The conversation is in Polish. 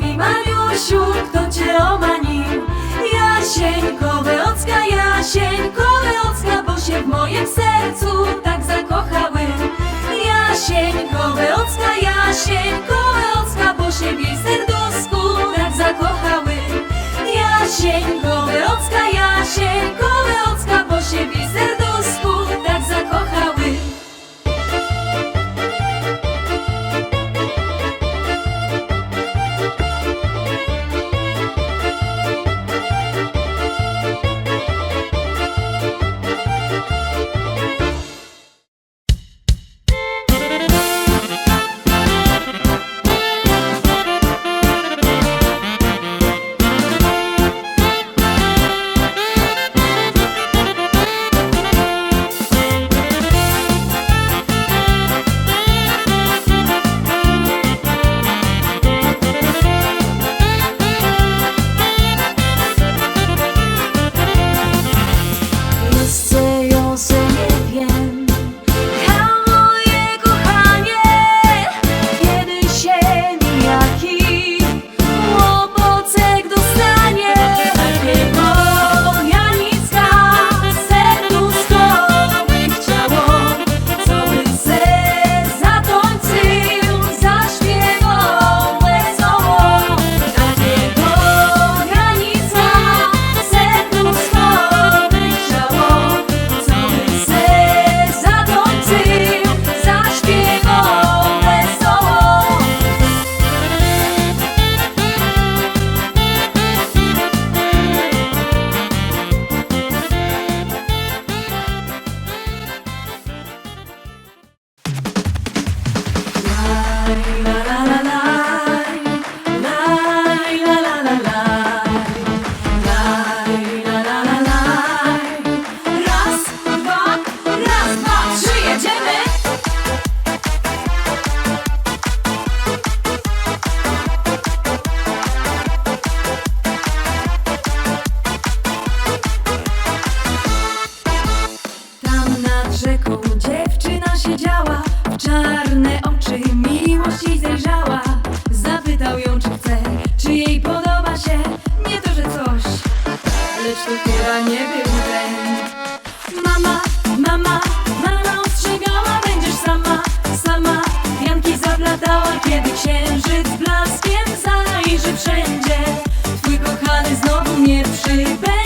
Powiedz mi, Maniusiu, kto cię omanił? Jasieńkowe ocka, jasieńkowe ocka, bo się w moim sercu tak zakochały. Jasieńkowe ocka, jasieńkowe ocka, bo się w jej serduszku tak zakochały. Jasieńkowe ocka. baby.